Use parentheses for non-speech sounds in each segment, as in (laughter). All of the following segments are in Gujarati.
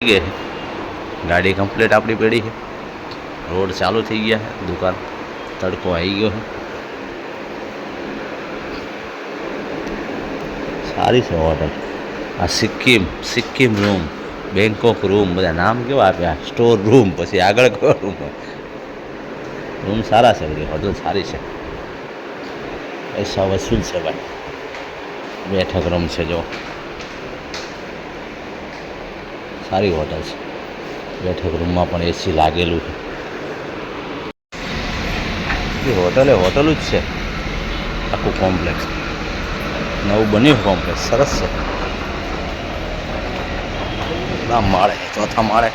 ગઈ છે ગાડી કમ્પ્લીટ આપણી પડી છે રોડ ચાલુ થઈ ગયા છે દુકાન તડકો આવી ગયો છે સારી છે હોટલ આ Sikkim Sikkim room Bangkok room બધા નામ કેવા આપ્યા સ્ટોર રૂમ પછી આગળ કયો રૂમ રૂમ સારા છે બધી હોટલ સારી છે પૈસા વસૂલ છે ભાઈ બેઠક રૂમ છે જો સારી હોટલ છે. બેઠક રૂમમાં પણ એસી લાગેલું છે. એ હોટલે હોટલ જ છે. આખું કોમ્પ્લેક્સ. નવું બન્યું કોમ્પ્લેક્સ. સરસ છે. કેટલા માળે, ચોથા માળે.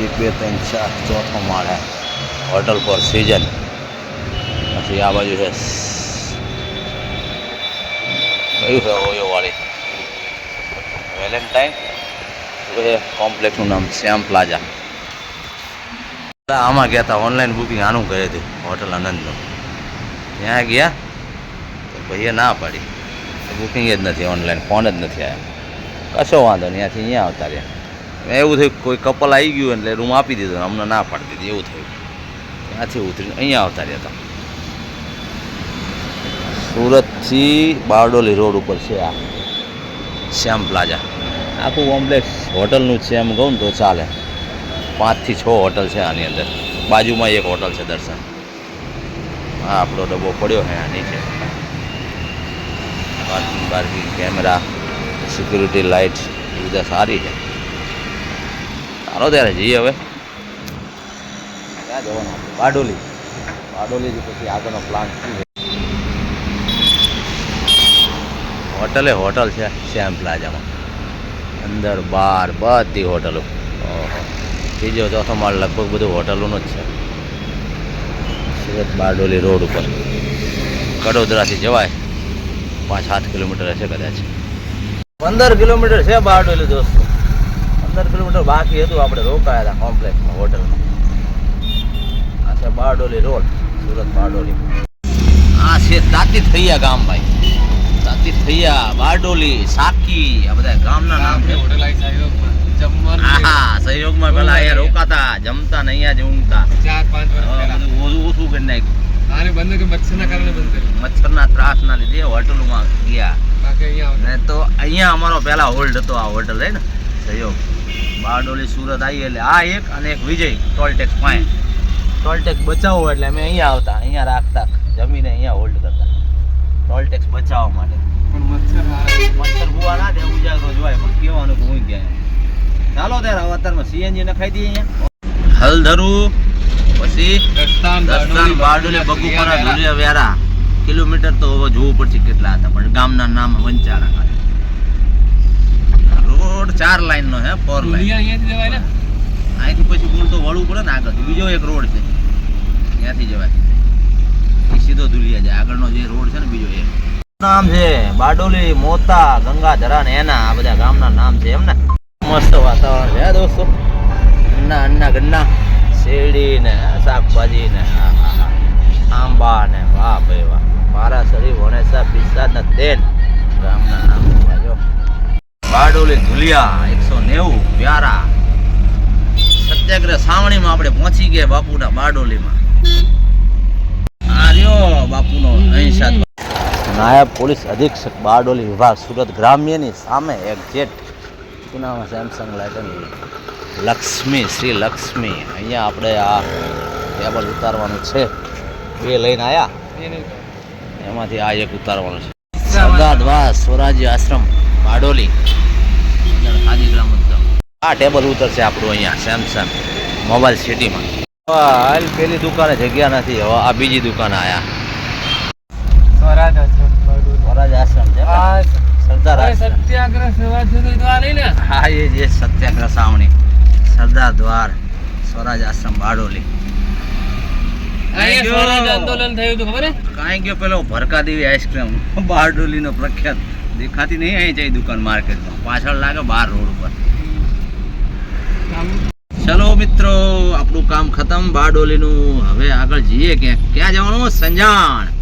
એક, બે, ત્રણ, ચાર, ચોથો માળે. હોટલ પર સિઝન. પછી આ બાજુ છે. કયું છે ઓયો વાળી? વેલેન્ટાઇન? એ કોમ્પ્લેક્સનું નામ શ્યામ પ્લાઝા. આમાં ગયા હતા ઓનલાઈન બુકિંગ આનું કરી હતી, હોટલ આનંદનું. ત્યાં ગયા, તો ભાઈએ ના પાડી. બુકિંગ જ નથી ઓનલાઈન ફોન જ નથી આવ્યા કશો વાંધો નહીં, ત્યાંથી અહીંયા આવતા રહ્યા. મેં એવું થયું કોઈ કપલ આવી ગયું એટલે રૂમ આપી દીધો અમને ના પાડી દીધી, એવું થયું. ત્યાંથી ઉતરીને અહીંયા આવતા રહ્યા હતા સુરતથી બારડોલી રોડ ઉપર છે આ શ્યામ પ્લાઝા. આખું કોમ્પ્લેક્સ હોટલનું છે એમ કહું ને તો ચાલે. પાંચથી છ હોટલ છે આની અંદર. બાજુમાં એક હોટલ છે દર્શન. હા આપણો ડબ્બો પડ્યો છે આ નીચે. Parking parking camera security light એ બધા સારી છે. ચાલો ત્યારે જઈએ હવે. ક્યાં જવાનું? બારડોલી બારડોલીથી પછી આગળનો પ્લાન શું હોટલે હોટલ છે, શ્યામ પ્લાઝામાં. અંદર બાર, બધી હોટલો. ઓહો. ત્રીજો ચોથો માળ લગભગ બધું હોટલોનું જ છે. સુરત બારડોલી રોડ ઉપર. કડોદરાથી જવાય. પાંચ, સાત કિલોમીટર હશે કદાચ. પંદર કિલોમીટર છે બારડોલી દોસ્તો. પંદર કિલોમીટર બાકી હતું, આપણે રોકાયા હતા કોમ્પ્લેક્સમાં, હોટલમાં. આ છે બારડોલી રોડ, સુરત બારડોલી. આ છે તાતી થૈયા ગામ, ભાઈ. તાતી થૈયા બારડોલી સાકી આ બધા ગામના નામ છે. હા સહયોગમાં પેલા અહીંયા રોકાતા જમતા ને અહીંયા જ ઊંઘતા. ચાર પાંચ વર્ષ બધું ઓછું ઓછું કરી નાખ્યું. આને બંધ કે મચ્છરના કારણે બંધ કર્યું. મચ્છરના ત્રાસના લીધે હોટલમાં ગયા. ને તો અહીંયા અમારો પહેલા હોલ્ડ હતો આ હોટલ હે ને? સહયોગ. બારડોલી સુરત આવી એટલે આ એક અને એક વિજય ટોલટેક્સ પાસે ટોલટેક્સ બચાવો એટલે અમે અહીંયા આવતા અહીંયા રાખતા જમીને અહીંયા હોલ્ડ કરતા. ટોલટેક્સ બચાવવા માટે. પણ મચ્છર. મચ્છર ભૂવા ના દે ઉજાગરો જોવાય પણ કેવાનું કે ગયા ચાલો ત્યારે હવે અત્યારમાં સીએનજી નખાઈ દઈએ અહીંયા. હલધરું પછી દસ્તાન, દસ્તાન બારડોલી બગુપરા ધુલિયા વ્યારા કિલોમીટર તો હવે જોવું પડશે કેટલા હતા પણ ગામના નામ વંચારા રોડ ચાર લાઈન નો હે ફોર લાઈન. અહીંયાથી જવાય ને? અહીંથી પછી બોલ તો વળવું પડે ને આગળ બીજો એક રોડ છે. ત્યાંથી જવાય. સીધો ધુલિયા જાય. આગળનો જે રોડ છે ને બીજો એ. નામ છે બાડોલી મોતા ગંગાધરા ને એના. આ બધા ગામના નામ છે એમ ને મસ્ત વાતાવરણ છે દોસ્તો. અન્ના અન્ના, ગન્ના. શેરડી ને, શાકભાજી ને. આંબા ને, વાહ ભાઈ વાહ. શરીર વણેસા પિસ્તા ને તેલ. ગામના નામ જો. બારડોલી ધુલિયા, એકસો નેવું, વ્યારા. સત્યાગ્રહ સાવણીમાં આપણે પહોંચી ગયા બાપુના બારડોલીમાં રહ્યો બાપુનો અહિંસા નાયબ પોલીસ અધિક્ષક બારડોલી વિભાગ સુરત ગ્રામ્યની સામે એક શું નામ સેમસંગ લાઇટન લક્ષ્મી શ્રી લક્ષ્મી. અહીંયા આપણે આ ટેબલ ઉતારવાનું છે. બે લઈને આવ્યા એમાંથી આ એક ઉતારવાનું છે. સરદાર દ્વાસ સ્વરાજ્ય આશ્રમ બારડોલી. ખાદી ગ્રામ આ ટેબલ ઉતરશે આપણું અહીંયા સેમસંગ મોબાઈલ સિટીમાં. હાલ પેલી દુકાને જગ્યા નથી. હવે આ બીજી દુકાન આયા. સ્વરાજ આશ્રમ, બારડોલી. સ્વરાજ આશ્રમ છે સરદાર સત્યાગ્રહ સ્વરાજ સુધી તો ને હા એ જે સત્યાગ્રહ સાવણી. સરદાર દ્વાર સ્વરાજ આશ્રમ બારડોલી. આંદોલન થયું હતું ખબર કાંઈ ગયો પેલો ભરકા દેવી આઈસ્ક્રીમ. બારડોલીનો પ્રખ્યાત. દેખાતી નહીં અહીં જાય દુકાન માર્કેટમાં. પાછળ લાગે બાર રોડ ઉપર. ચલો મિત્રો આપણું કામ ખતમ બારડોલીનું. હવે આગળ જઈએ ક્યાંક. ક્યાં જવાનું? સંજાણ.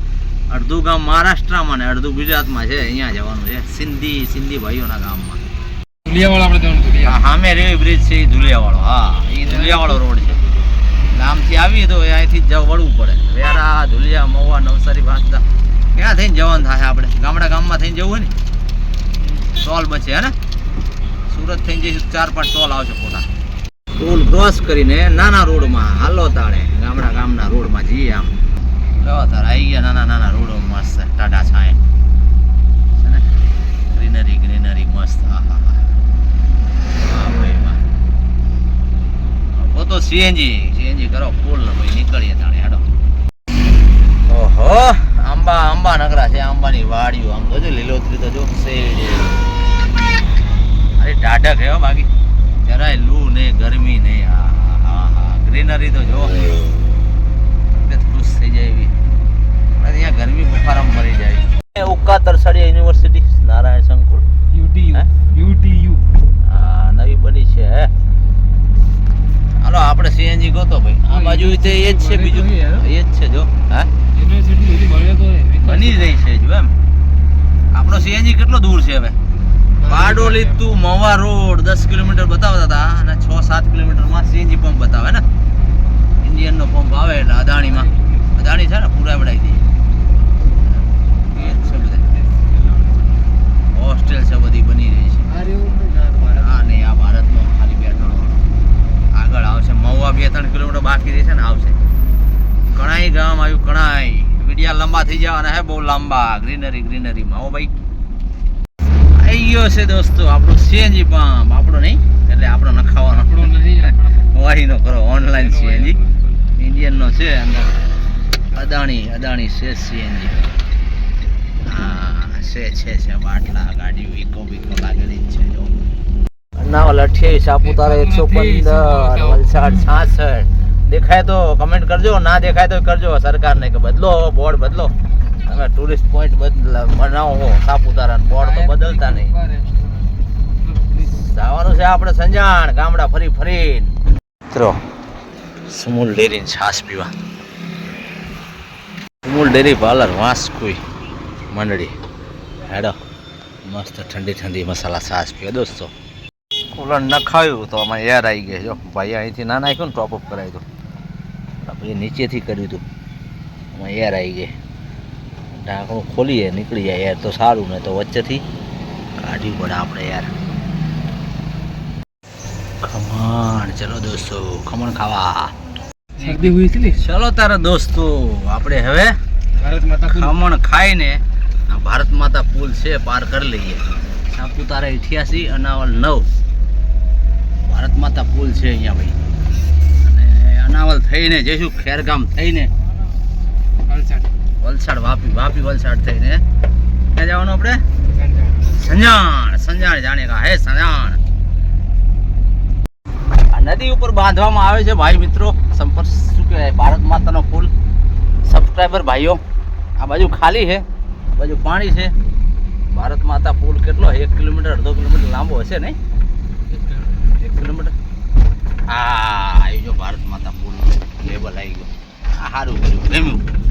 અડધું ગામ મહારાષ્ટ્રમાં ને અડધું ગુજરાતમાં છે. અહીંયા જવાનું છે. સિંધી સિંધી ભાઈઓના ગામમાં. ધુલિયાવાળા આપણે જવાનું સામે રેવી બ્રિજ છે એ ધુલિયાવાળો. હા એ ધુલિયાવાળો રોડ છે. ગામથી આવીએ તો અહીંથી જ વળવું પડે. વેરા ધુલિયા મહુવા નવસારી વાંસદા. ક્યાં થઈને જવાનું થાય આપણે? ગામડા ગામમાં થઈને જવું હોય ને? ટોલ બચે હે ને? સુરત થઈને જઈશું ચાર પાંચ ટોલ આવશે પોતા ટોલ ક્રોસ કરીને નાના રોડમાં, હાલો તાળે ગામડા ગામના રોડમાં જઈએ આમ. જો તારે આવી ગયા નાના નાના રોડો મસ્ત ટાટા છાંય. છે ને? ગ્રીનરી ગ્રીનરી મસ્ત તો સીએનજી સીએનજી કરો ફૂલ ભાઈ નીકળીએ તાળે હેડો. ઓહો, આંબા આંબા નગરા છે, આંબાની વાડીઓ, આમ તો જો લીલોતરી તો જો શેડે અરે ટાઢક હો બાકી. જરાય લૂ ને ગરમી ને હા હા હા ગ્રીનરી તો જો તબિયત ખુશ થઈ જાય એવી. અહીંયા ગરમી બુખારામાં મરી જાય. ઉકા તરસાડી યુનિવર્સિટી નારાયણ સંકુલ યુટી હે? યુટીયુ આ નવી બની છે હે? હાલો આપણે સીએનજી ગોતો ભાઈ. આ હા, બાજુ તે એ જ છે બીજું. એ જ છે જો. હા? યુનિવર્સિટી. બની રહી છે જો એમ. આપણો સીએનજી કેટલો દૂર છે હવે? બારડોલી ટુ મવા રોડ દસ કિલોમીટર બતાવતા હતા અને છ સાત કિલોમીટરમાં સીએનજી પંપ બતાવે ને? ઇન્ડિયનનો પંપ આવે એટલે અદાણીમાં. અદાણી છે ને પૂરા વડાઈ દે છે બધા. હોસ્ટેલ છે બધી બની રહી છે. હા નહીં આ ભારતનો ખાલી પેટ્રોલ આગળ આવશે મહુવા બે ત્રણ કિલોમીટર બાકી રહેશે ને આવશે. કણાઈ ગામ આવ્યું કણાઈ. વિડિયા લાંબા થઈ જવાના હે બહુ લાંબા. ગ્રીનરી ગ્રીનરીમાં હો ભાઈ. આવી ગયો છે દોસ્તો. આપણો સીએનજી પંપ આપણો નહીં એટલે આપણો નખાવાનો આપણો નહીં, વાહીનો કરો ઓનલાઈન સીએનજી ઇન્ડિયનનો છે અંદર અદાણી અદાણી છે સીએનજી હા છે છે છે. બાટલા ગાડીઓ ઇકો બીકો લાગેલી જ છે જો. અન્નાવલ અઠ્યાવીસ સાપુતારા એકસો પંદર વલસાડ છાસઠ. દેખાય તો કમેન્ટ કરજો ના દેખાય તો કરજો સરકારને કે બદલો બોર્ડ બદલો. તમે ટુરિસ્ટ પોઈન્ટ બદલા બનાવો સાપુતારા બોર્ડ તો બદલતા નહીં. જવાનું છે આપણે સંજાણ ગામડા ફરી ફરી મિત્રો સુમુલ ડેરી છાસ પીવા. સુમુલ ડેરી પાર્લર વાંસકુઈ મંડળી. હેડો મસ્ત ઠંડી ઠંડી મસાલા છાસ પીવા. દોસ્તો કુલર નખાયું તો અમે એર આવી ગયા જો ભાઈ અહીંથી ના નાખ્યું ને ટોપઅપ કરાવી હતું. પછી નીચેથી કર્યું હતું. અમે એર આવી ગઈ. ઢાંકણું ખોલીએ નીકળી જાય. યાર તો સારું ને તો વચ્ચેથી કાઢવી પડે આપણે યાર. ખમણ. ચલો દોસ્તો ખમણ ખાવા. શરદી હુઈ હતી ચલો તારા દોસ્તો આપણે હવે ભારત માતા ખમણ ખાઈને ભારત માતા પુલ છે પાર કરી લઈએ. સાપુતારા અઠ્યાસી અનાવલ નવ. ભારત માતા પુલ છે અહીંયા ભાઈ. અને અનાવલ થઈને જઈશું ખેરગામ થઈને. વલસાડ. વલસાડ, વાપી વાપી વલસાડ થઈને. ક્યાં જવાનું આપણે? સંજાણ. સંજાણ જાણે કા? હે, સંજાણ. નદી ઉપર બાંધવામાં આવે છે ભાઈ મિત્રો. સંપર્ક શું કહેવાય? ભારત માતાનો પુલ સબસ્ક્રાઈબર ભાઈઓ, આ બાજુ ખાલી છે. આ બાજુ પાણી છે. ભારત માતા પુલ કેટલો? એક કિલોમીટર, અડધો કિલોમીટર લાંબો હશે નહીં? એક કિલોમીટર? હા આવી જો ભારત માતા પુલ લેબલ આવી ગયો આ સારું કર્યું. ગમ્યું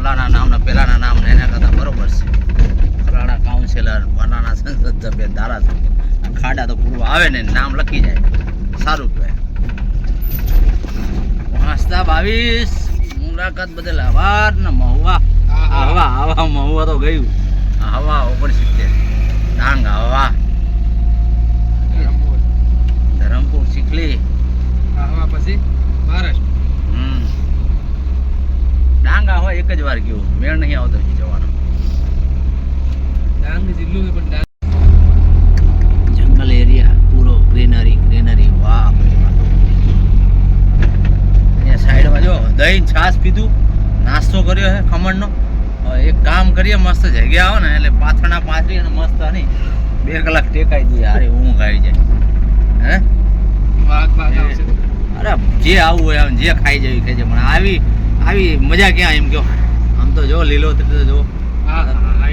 ઓલાના નામના પેલાના નામ ને એના કરતાં બરોબર છે. ફલાણા કાઉન્સિલર ફલાણા સંસદ સભ્ય ધારાસભ્ય. ખાડા તો પૂરું આવે ને નામ લખી જાય. સારું કહેવાય. વાંસતા બાવીસ મુલાકાત બદલ આભાર ને મહુવા. હવા હવા મહુવા તો ગયું. હવા ઓગણસિત્તેર. ડાંગ હવા ધરમપુર. ધરમપુર ચીખલી આ હવા પછી મહારાષ્ટ્ર. હમ ડાંગ હવા એક જ વાર ગયું મેળ નહીં આવતો હજી જવાનો. ડાંગ જિલ્લો છે પણ ડાંગ જંગલ એરિયા પૂરો ગ્રીનરી ગ્રીનરી. વાહ. અહીંયા સાઈડમાં જો દહીં છાશ પીધું નાસ્તો કર્યો છે ખમણનો. એક કામ કરીએ મસ્ત જગ્યા આવે ને એટલે પાથરણા પાથરી અને મસ્ત નહીં બે કલાક ટેકાઈ દઈએ અરે ઊંઘ આવી જાય. હે? વાઘ બાઘ આવશે. અરે જે આવું હોય આમ જે ખાઈ જવી ખાઈ જાય. પણ આવી આવી મજા ક્યાં એમ કયો આમ તો જો લીલોતરી તો જો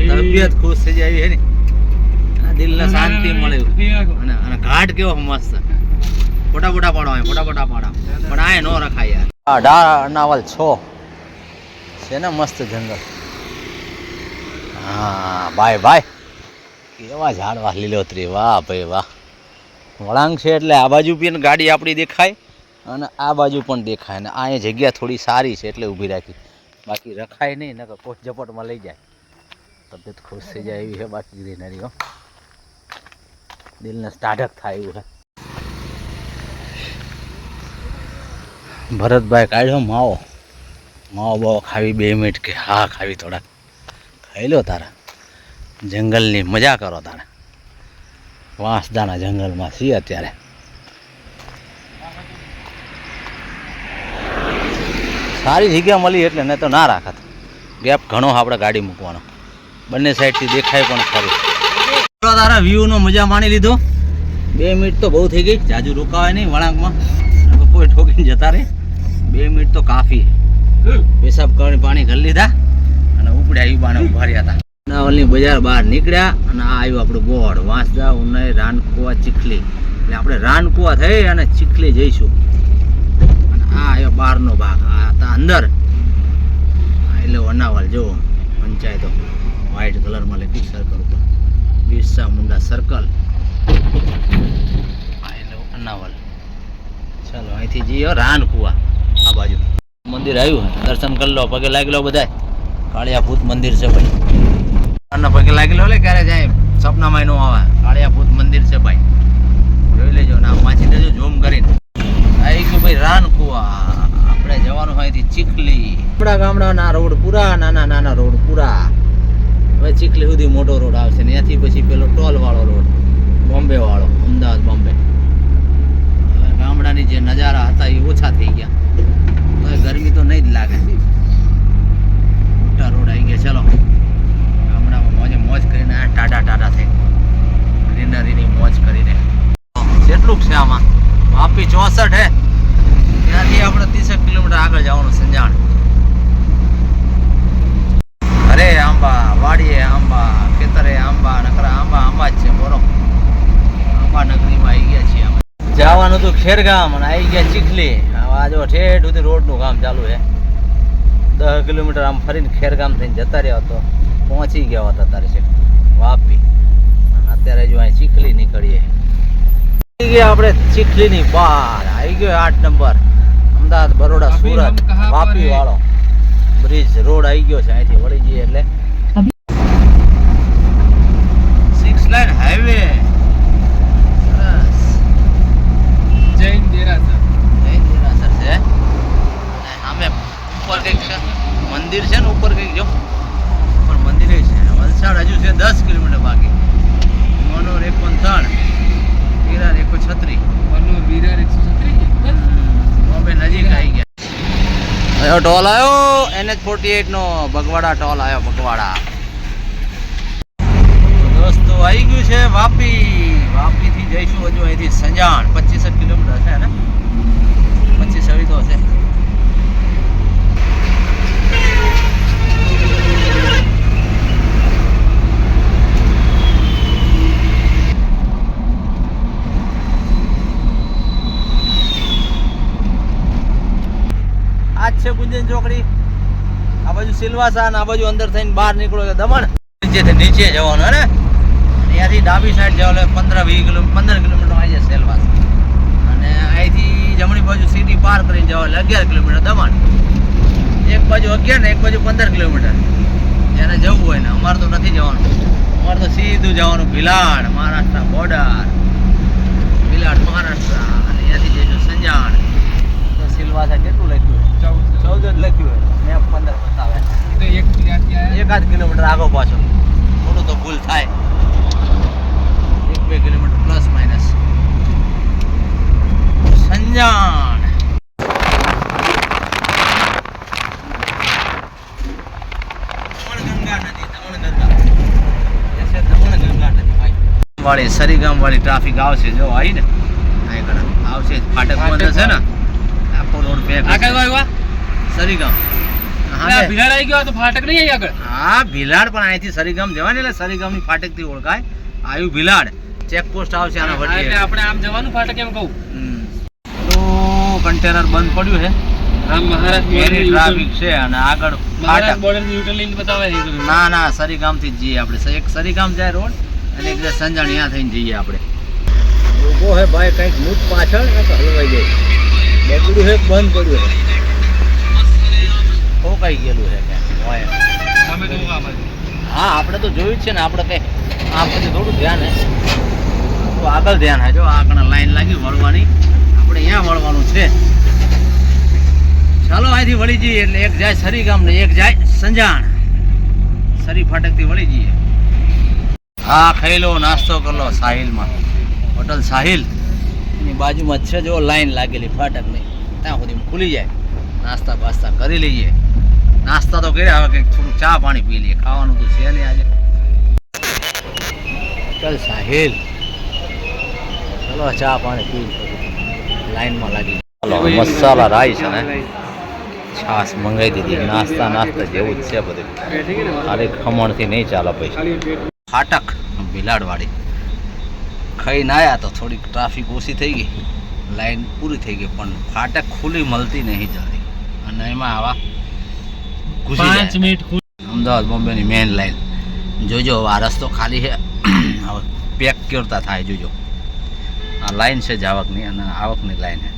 તબિયત ખુશ થઈ જાય હે ને. દિલને શાંતિ મળે. અને અને ઘાટ કેવો મસ્ત. ફોટા ફોટા પાડો હોય ફોટા ફોટા પાડો. પણ આ નો રખાય યાર. અઢાર અનાવલ છો. છે ને મસ્ત જંગલ. હા ભાઈ ભાઈ. કેવા ઝાડવા લીલોતરી. વાહ ભાઈ વાહ. વળાંક છે એટલે આ બાજુ પણ ગાડી આપણી દેખાય અને આ બાજુ પણ દેખાય. અને આ જગ્યા થોડી સારી છે એટલે ઊભી રાખી. બાકી રખાય નહીં, નકર કોચ ઝપટમાં લઈ જાય. તબિયત ખુશ થઈ જાય એવી છે બાકી ગ્રીનરી દિલને સ્ટાઢક થાય એવું છે ભરતભાઈ કાઢ્યો માવો. માવો બાવો ખાવી બે મિનિટ કે હા ખાવી થોડાક. ખાઈ લો તારા. જંગલની મજા કરો તારે. વાંસદાના જંગલમાં છીએ અત્યારે. સારી જગ્યા મળી એટલે ને તો ના રાખત. ગેપ ઘણો આપણે ગાડી મૂકવાનો. બંને સાઈડથી દેખાય પણ ખરી. તારા વ્યૂનો મજા માણી લીધો? બે મિનિટ તો બહુ થઈ ગઈ. જાજુ રોકાવાય નહીં વળાંકમાં. કોઈ ઠોકીને જતા રહે. બે મિનિટ તો કાફી. પેશાબ કરીને પાણી કરી લીધા અને ઉપડ્યા એ બાને ઊભા રહ્યા હતા. નાવલની બજાર બહાર નીકળ્યા અને આ આવ્યું આપણું બોર્ડ. વાંસદા ઉનાઈ રાનકુવા ચીખલી. એટલે આપણે રાનકુવા થઈ અને ચીખલી જઈશું. આ આવ્યો બહારનો ભાગ. આ હતા અંદર. એટલે વનાવલ, જુઓ, પંચાયતો. વ્હાઈટ કલરમાં લખી સર્કલ ઉપર બિરસા મુંડા સર્કલ હા એટલે અનાવલ ચાલો, અહીંથી જઈએ રાનકુવા. આ બાજુ. મંદિર આવ્યું દર્શન કરી લો, પગે લાગી લો બધાય. કાળિયા મંદિર છે ભાઈ. પગે લાગી લો લે, ક્યારે જાય સપનામાં નો આવે. કાળિયા ભૂત મંદિર છે ભાઈ. જોઈ લેજો નામ વાંચી દેજો ઝૂમ કરીને. આવી ભાઈ રાનકુવા આપણે જવાનું હોયથી ચીખલી. આપણા ગામડાના રોડ પૂરા, નાના નાના રોડ પૂરા. હવે ચીખલી સુધી મોટો રોડ આવશે ને ત્યાંથી પછી પેલો ટોલ વાળો રોડ બોમ્બે વાળો અમદાવાદ, બોમ્બે. ગામડાની જે નજારા હતા એ ઓછા થઈ ગયા. હવે ગરમી તો નહીં જ લાગે. મોટા રોડ આવી ગયા. ચલો, ગામડામાં મોજે મોજ કરીને ટાટા ટાટા થઈ ગ્રીનરીની મોજ કરીને. જેટલું છે આમાં? વાપી ચોસઠ હે. ત્રીસેક કિલોમીટર આગળ જવાનું સંજાણ અરે આંબા, વાડીએ આંબા, ખેતરે આંબા, નકરા આંબા આંબા જ છે બોરો આંબા નગરીમાં આવી ગયા છીએ જવાનું હતું ખેરગામ અને આવી ગયા ચીખલી. આ જો ઠેઠ સુધી રોડનું કામ ચાલુ છે. દસ કિલોમીટર આમ ફરીને ખેરગામ થઈને જતા રહ્યા તો પહોંચી ગયા હતા તારે છે. વાપી. અત્યારે જો અહીં ચીખલી નીકળીએ. ગયા આપણે ચીખલીની બહાર. આવી ગયો આઠ નંબર. અમદાવાદ બરોડા સુરત વાપી વાળો. બ્રિજ રોડ આવી ગયો છે અહીંથી વળી જઈએ એટલે સિક્સ લાઈન હાઈવે સરસ જૈન દેરાસર જૈન દેરાસર છે અને સામે ઉપર કંઈક છે મંદિર છે ને ઉપર કંઈક જો ઉપર મંદિર છે વલસાડ હજુ છે દસ કિલોમીટર બાકી મનોર એકોણસાઠ વિરાર એકો છત્રી વનોર વિરાર એકસો છત્રીસ બોમ્બે નજીક આવી ગયા આવ્યો ટોલ આવ્યો એનએચ ફોર્ટી એટ નો બગવાડા ટોલ આવ્યો બગવાડા. દોસ્તો આવી ગયું છે વાપી. વાપી થી જઈશું હજુ અહીંથી સંજાણ. પચીસ કિલોમીટર છે ને? પચીસ તો છે આ જ છે ગુંજન ચોકડી. આ બાજુ સિલવાસા આ બાજુ અંદર થઈને બહાર નીકળો તો દમણ. નીચેથી નીચે જવાનું, હે ને? અહીંયાથી ડાબી સાઈડ જવાનું પંદર, વીસ કિલોમીટર પંદર કિલોમીટર આવી જાય સેલવાસ. અને અહીંથી જમણી બાજુ સીધી પાર કરીને જવા એટલે અગિયાર કિલોમીટર દમણ. એક બાજુ અગિયાર ને એક બાજુ પંદર કિલોમીટર. જેને જવું હોય ને, અમારે તો નથી જવાનું. અમારે તો સીધું જવાનું ભિલાડ, મહારાષ્ટ્ર બોર્ડર ભિલાડ, મહારાષ્ટ્ર. અને અહીંયાથી જઈશું સંજાણ. તો કેટલું લખ્યું ચૌદ. ચૌદ જ લખ્યું હોય મેપ પંદર બતાવે તો એક ત્યાંથી આયા. એકાદ કિલોમીટર આગો પાછો થોડું તો ભૂલ થાય. એક બે કિલોમીટર પ્લસ માઇનસ સંજાણ છે વાળી સરીગામ વાળી ટ્રાફિક આવશે. જો આવી ને આ આવશે ફાટક બંધ હશે ને? આ કયું આવ્યું સરીગામ. આ? આ આવી ગયો તો ફાટક નહીં આવી આગળ. હા ભિલાડ પણ અહીંથી સરીગામ જવાય ને એટલે સરીગામની ફાટકથી ઓળખાય. આવ્યું ભિલાડ. ચેકપોસ્ટ આવશે આના એટલે આપણે આમ જવાનું ફાટક એમ કહું. તો કન્ટેનર બંધ પડ્યું છે. આમ મહારાષ્ટ્ર ટ્રાફિક છે અને આગળ મહારાષ્ટ્ર બોર્ડર બતાવે છે ના ના સરીગામથી થી જઈએ આપણે. એક સરીગામ જાય રોડ અને એક સંજાણ. ત્યાં થઈને જઈએ આપણે. હે ભાઈ કંઈક મૂત પાછળ હલવાઈ જાય. બગડ્યું છે બંધ પડ્યું છે? ઠોકાઈ ગયેલું છે. હા આપણે તો જોયું જ છે ને આપણે કઈ આ પછી થોડું ધ્યાન હે. તો આગળ ધ્યાન હે જો આગળ લાઈન લાગી વળવાની. આપણે અહીંયા વળવાનું છે. ચાલો અહીંથી વળી જઈએ એટલે એક જાય સરી ગામ ને એક જાય સંજાણ. સરી ફાટકથી વળી જઈએ. હા ખાઈ લો નાસ્તો કરી લો સાહિલમાં. હોટલ સાહિલ. બાજુમાં છે જો લાઈન લાગેલી ફાટકની. ત્યાં સુધી ખુલી જાય. નાસ્તા બાસ્તા કરી લઈએ. નાસ્તા તો કર્યા હવે કંઈક થોડું ચા પાણી પી લઈએ. ખાવાનું તો છે નહીં આજે. ચાલ સાહેલ. ચલો ચા પાણી પી લાઈનમાં લાગી. ચાલો મસાલા રાઈસ અને છાશ મંગાવી દીધી. નાસ્તા નાસ્તા જેવું જ છે બધું. ખાલી ખમણથી નહીં ચાલે પૈસા. ફાટક બિલાડવાળી ખાઈને આવ્યા તો થોડીક ટ્રાફિક ઓછી થઈ ગઈ. લાઈન પૂરી થઈ ગઈ પણ ફાટક ખુલ્લી મળતી નહીં જલ્દી. અને એમાં આવા પાંચ મિનિટ અમદાવાદ બોમ્બેની મેઇન લાઈન જોજો આ રસ્તો ખાલી છે. (clears throat) હવે પેક કરતા થાય જોજો. આ લાઈન છે જાવકની અને આવકની લાઈન છે.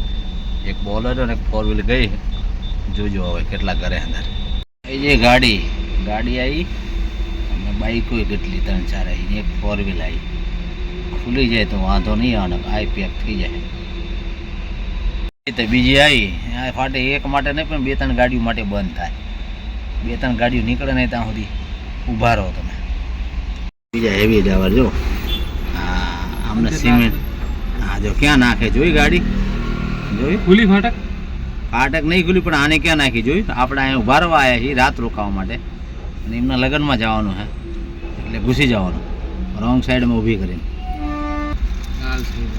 એક બોલેરો અને એક ફોર વ્હીલ ગઈ. જોજો હવે કેટલા ઘરે અંદર. એ જે ગાડી ગાડી આવી અને બાઈકો કેટલી ત્રણ ચાર આવી એક ફોર વ્હીલ આવી ખુલી જાય તો વાંધો નહીં આવે આઈ પેક થઈ જાય. તો બીજી આવી આ ફાટે એક માટે નહીં પણ બે ત્રણ ગાડીઓ માટે બંધ થાય. બે ત્રણ ગાડીઓ નીકળે નહીં ત્યાં સુધી. ઊભા રહો તમે. બીજા હેવી ડ્રાઈવર જો. હા અમને સિમેન્ટ હા જો ક્યાં નાખે? જોઈ ગાડી? જોઈ? ખુલી ફાટક? ફાટક નહીં ખુલી પણ આને ક્યાં નાખી? જોઈ? આપણે અહીંયા ઊભા રહેવા આવ્યા છીએ રાત રોકાવા માટે. અને એમના લગ્નમાં જવાનું છે. એટલે ઘૂસી જવાનું. રોંગ સાઈડમાં ઊભી કરીને.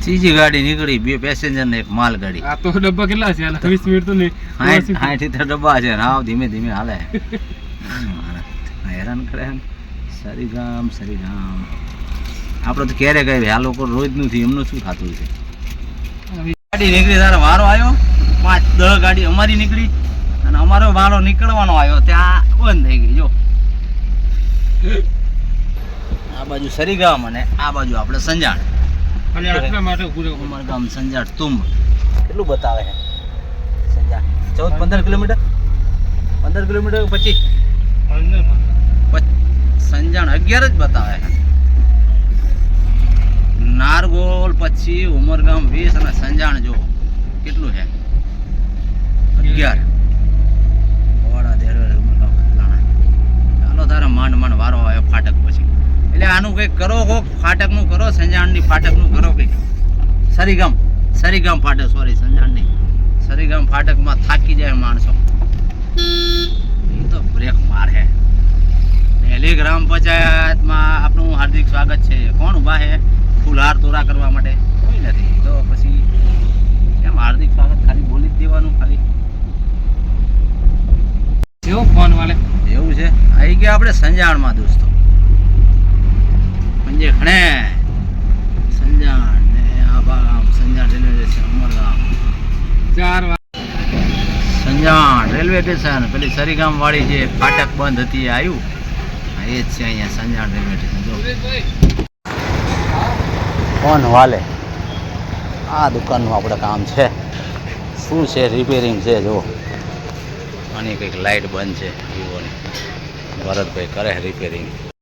ત્રીજી ગાડી નીકળી બે પેસેન્જર ને એક માલ ગાડી. આ તો ડબ્બા કેટલા છે? વીસ મિનિટ તો નહીં. હાઠ ઇથર ડબ્બા છે. ને હાવ ધીમે ધીમે હાલે. હેરાન કરે સરીગામ સરીગામ. આપણે તો ક્યારે કહીએ આ લોકો રોજ નથી એમનું શું થતું છે ગાડી નીકળી તારો વારો આવ્યો? પાંચ દસ ગાડી અમારી નીકળી અને અમારો વારો નીકળવાનો આવ્યો. ત્યાં બંધ થઈ ગઈ જો. આ બાજુ સરીગામ અને આ બાજુ આપણે સંજાણ. અને આટલા માટે ઉભું રહેવું ગામ સંજાણ તુંબ કેટલું બતાવે છે? સંજાણ ચૌદ પંદર કિલોમીટર. પંદર કિલોમીટર પછી. સંજાણ અગિયાર જ બતાવે નારગોલ પછી ઉમરગામ વીસ અને સંજાણ જો કેટલું છે? અગિયાર. ચાલો તારે માંડ માંડ વારો આવ્યો ફાટક પછી. એટલે આનું કંઈક કરો કોક ફાટકનું કરો સંજાણની ફાટકનું કરો કંઈક. સરીગમ સરીગમ ફાટક સોરી સંજાણની. સરીગમ ફાટકમાં થાકી જાય માણસો. એ તો બ્રેક મારે. પહેલી ગ્રામ પંચાયતમાં આપનું હાર્દિક સ્વાગત છે. કોણ ઊભા છે ફુલહાર તોરા કરવા માટે? કોઈ નથી. તો પછી કેમ હાર્દિક સ્વાગત? ખાલી બોલી જ દેવાનું ખાલી. જેવો ફોન વાલે? એવું છે. આવી ગયા આપણે સંજાણમાં દોસ્તો. પંજે ખણે? સંજાણ ને આભા ગામ સંજાણ રેલવે સ્ટેશન ઉમરગામ ચાર વાર સંજાણ રેલવે સ્ટેશન પેલી સરીગામ વાળી જે ફાટક બંધ હતી એ આવ્યું એ જ છે અહીંયા સંજાણ રેલવે સ્ટેશન જો. કોણ વાલે. આ દુકાનનું આપણે કામ છે. શું છે રિપેરિંગ છે જો. અને કંઈક લાઇટ બંધ છે વિવોની ભરતભાઈ કરે રિપેરિંગ